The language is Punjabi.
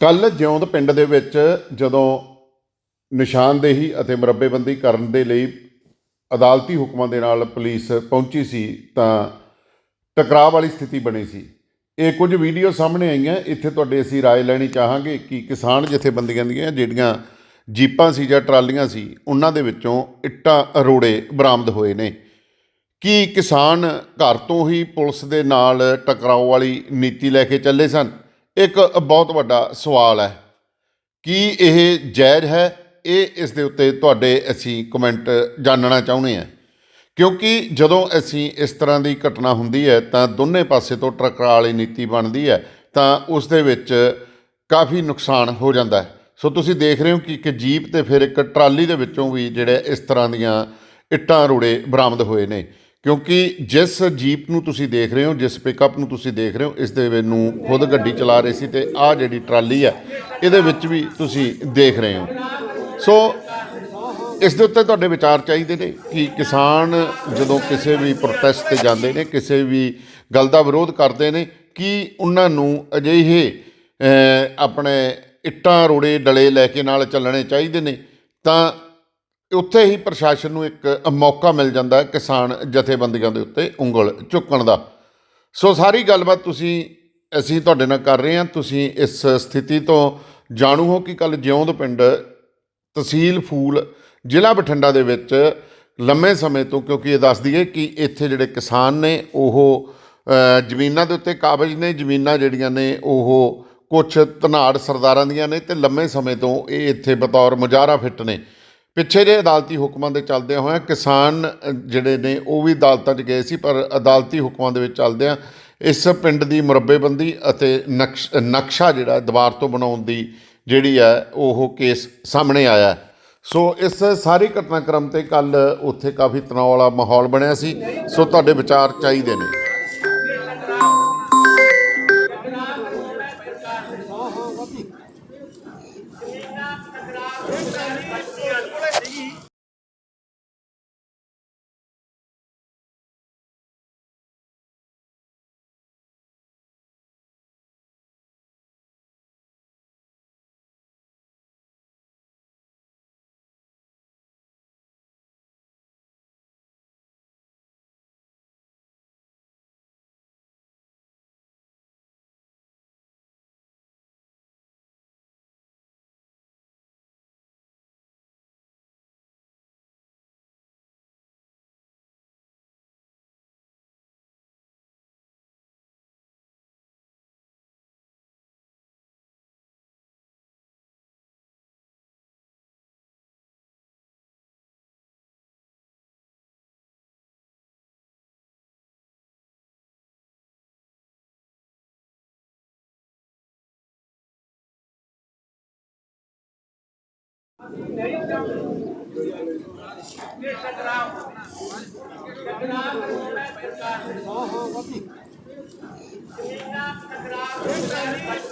ਕੱਲ ਜਿਉਂਦ ਪਿੰਡ ਦੇ ਵਿੱਚ ਜਦੋਂ ਨਿਸ਼ਾਨਦੇਹੀ ਅਤੇ ਮਰੱਬੇਬੰਦੀ ਕਰਨ ਦੇ ਲਈ ਅਦਾਲਤੀ ਹੁਕਮਾਂ ਦੇ ਨਾਲ ਪੁਲਿਸ ਪਹੁੰਚੀ ਸੀ ਤਾਂ ਟਕਰਾਅ ਵਾਲੀ ਸਥਿਤੀ ਬਣੀ ਸੀ ਇਹ ਕੁਝ ਵੀਡੀਓ ਸਾਹਮਣੇ ਆਈਆਂ ਇੱਥੇ ਤੁਹਾਡੇ ਅਸੀਂ رائے ਲੈਣੀ ਚਾਹਾਂਗੇ ਕਿ ਕਿਸਾਨ ਜਥੇਬੰਦੀਆਂ ਦੀਆਂ ਜਿਹੜੀਆਂ ਜੀਪਾਂ ਸੀ ਜਾਂ ਟਰਾਲੀਆਂ ਸੀ ਉਹਨਾਂ ਦੇ ਵਿੱਚੋਂ ਇੱਟਾਂ ਅਰੋੜੇ ਬਰਾਮਦ ਹੋਏ ਨੇ ਕੀ ਕਿਸਾਨ ਘਰ ਤੋਂ ਹੀ ਪੁਲਿਸ ਦੇ ਨਾਲ ਟਕਰਾਓ ਵਾਲੀ ਨੀਤੀ ਲੈ ਕੇ ਚੱਲੇ ਸਨ ਇੱਕ ਬਹੁਤ ਵੱਡਾ ਸਵਾਲ ਹੈ। ਕੀ ਇਹ ਜਾਇਜ਼ ਹੈ? ਇਹ ਇਸ ਦੇ ਉੱਤੇ ਤੁਹਾਡੇ ਅਸੀਂ ਕਮੈਂਟ ਜਾਣਨਾ ਚਾਹੁੰਦੇ ਹਾਂ। ਕਿਉਂਕਿ ਜਦੋਂ ਅਸੀਂ ਇਸ ਤਰ੍ਹਾਂ ਦੀ ਘਟਨਾ ਹੁੰਦੀ ਹੈ, ਤਾਂ ਦੋਨੇ ਪਾਸੇ ਤੋਂ ਟਕਰਾਅ ਵਾਲੀ ਨੀਤੀ ਬਣਦੀ ਹੈ, ਤਾਂ ਉਸ ਦੇ ਵਿੱਚ ਕਾਫੀ ਨੁਕਸਾਨ ਹੋ ਜਾਂਦਾ ਹੈ। ਸੋ ਤੁਸੀਂ ਦੇਖ ਰਹੇ ਹੋ ਕਿ ਇੱਕ ਜੀਪ ਤੇ ਫਿਰ ਇੱਕ ਟਰਾਲੀ ਦੇ ਵਿੱਚੋਂ ਵੀ ਜਿਹੜੇ ਇਸ ਤਰ੍ਹਾਂ ਦੀਆਂ ਇੱਟਾਂ ਰੋੜੇ ਬਰਾਮਦ ਹੋਏ ਨੇ। ਕਿਉਂਕਿ ਜਿਸ ਜੀਪ ਨੂੰ ਤੁਸੀਂ ਦੇਖ ਰਹੇ ਹੋ, ਜਿਸ ਪਿਕਅਪ ਨੂੰ ਤੁਸੀਂ ਦੇਖ ਰਹੇ ਹੋ, ਇਸ ਦੇ ਵਿੱਚ ਨੂੰ ਖੁਦ ਗੱਡੀ ਚਲਾ ਰਹੇ ਸੀ ਤੇ ਆਹ ਜਿਹੜੀ ਟਰਾਲੀ ਹੈ, ਇਹਦੇ ਵਿੱਚ ਵੀ ਤੁਸੀਂ ਦੇਖ ਰਹੇ ਹੋ। ਸੋ ਇਸ ਦੇ ਉੱਤੇ ਤੁਹਾਡੇ ਵਿਚਾਰ ਚਾਹੀਦੇ ਨੇ ਕਿ ਕਿਸਾਨ ਜਦੋਂ ਕਿਸੇ ਵੀ ਪ੍ਰੋਟੈਸਟ ਤੇ ਜਾਂਦੇ ਨੇ, ਕਿਸੇ ਵੀ ਗੱਲ ਦਾ ਵਿਰੋਧ ਕਰਦੇ ਨੇ, ਕਿ ਉਹਨਾਂ ਨੂੰ ਅਜਿਹੇ ਆਪਣੇ ਇੱਟਾਂ ਰੋੜੇ ਡਲੇ ਲੈ ਕੇ ਨਾਲ ਚੱਲਣੇ ਚਾਹੀਦੇ ਨੇ? ਤਾਂ ਉੱਥੇ ਹੀ ਪ੍ਰਸ਼ਾਸਨ ਨੂੰ ਇੱਕ ਮੌਕਾ ਮਿਲ ਜਾਂਦਾ ਹੈ ਕਿਸਾਨ ਜਥੇਬੰਦੀਆਂ ਦੇ ਉੱਤੇ ਉਂਗਲ ਚੁੱਕਣ ਦਾ। ਸੋ ਸਾਰੀ ਗੱਲਬਾਤ ਤੁਸੀਂ, ਅਸੀਂ ਤੁਹਾਡੇ ਨਾਲ ਕਰ ਰਹੇ ਹਾਂ। ਤੁਸੀਂ ਇਸ ਸਥਿਤੀ ਤੋਂ ਜਾਣੂ ਹੋ ਕਿ ਕੱਲ ਜਿਉਂਦ ਪਿੰਡ ਤਹਿਸੀਲ ਫੂਲ ਜ਼ਿਲ੍ਹਾ ਬਠਿੰਡਾ ਦੇ ਵਿੱਚ ਲੰਮੇ ਸਮੇਂ ਤੋਂ, ਕਿਉਂਕਿ ਇਹ ਦੱਸ ਦਈਏ ਕਿ ਇੱਥੇ ਜਿਹੜੇ ਕਿਸਾਨ ਨੇ, ਉਹ ਜ਼ਮੀਨਾਂ ਦੇ ਉੱਤੇ ਕਾਬਜ ਨੇ। ਜ਼ਮੀਨਾਂ ਜਿਹੜੀਆਂ ਨੇ, ਉਹ ਕੁਝ ਧਨਾੜ ਸਰਦਾਰਾਂ ਦੀਆਂ ਨੇ ਤੇ ਲੰਮੇ ਸਮੇਂ ਤੋਂ ਇਹ ਇੱਥੇ ਬਤੌਰ ਮੁਜ਼ਾਹਰਾ ਫਿੱਟ ਨੇ। ਪਿੱਛੇ ਜੇ ਅਦਾਲਤੀ ਹੁਕਮਾਂ ਦੇ ਚੱਲਦਿਆਂ ਹੋਇਆਂ ਕਿਸਾਨ ਜਿਹੜੇ ਨੇ, ਉਹ ਵੀ ਅਦਾਲਤਾਂ 'ਚ ਗਏ ਸੀ, ਪਰ ਅਦਾਲਤੀ ਹੁਕਮਾਂ ਦੇ ਵਿੱਚ ਚੱਲਦਿਆਂ ਇਸ ਪਿੰਡ ਦੀ ਮੁਰੱਬੇਬੰਦੀ ਅਤੇ ਨਕਸ਼ਾ ਜਿਹੜਾ ਦੀਵਾਰ ਤੋਂ ਬਣਾਉਣ ਦੀ ਜਿਹੜੀ ਹੈ, ਉਹ ਕੇਸ ਸਾਹਮਣੇ ਆਇਆ ਸੋ ਇਸ ਸਾਰੀ ਘਟਨਾਕ੍ਰਮ ਤੇ ਕੱਲ ਉੱਥੇ ਕਾਫੀ ਤਣਾਅ ਵਾਲਾ ਮਾਹੌਲ ਬਣਿਆ ਸੀ। ਸੋ ਤੁਹਾਡੇ ਵਿਚਾਰ ਚਾਹੀਦੇ ਨੇ। ਟਕਰਾਅ ਹੋ ਹੋ ਵਾਪੀ ਇਹਨਾਂ ਟਕਰਾਅ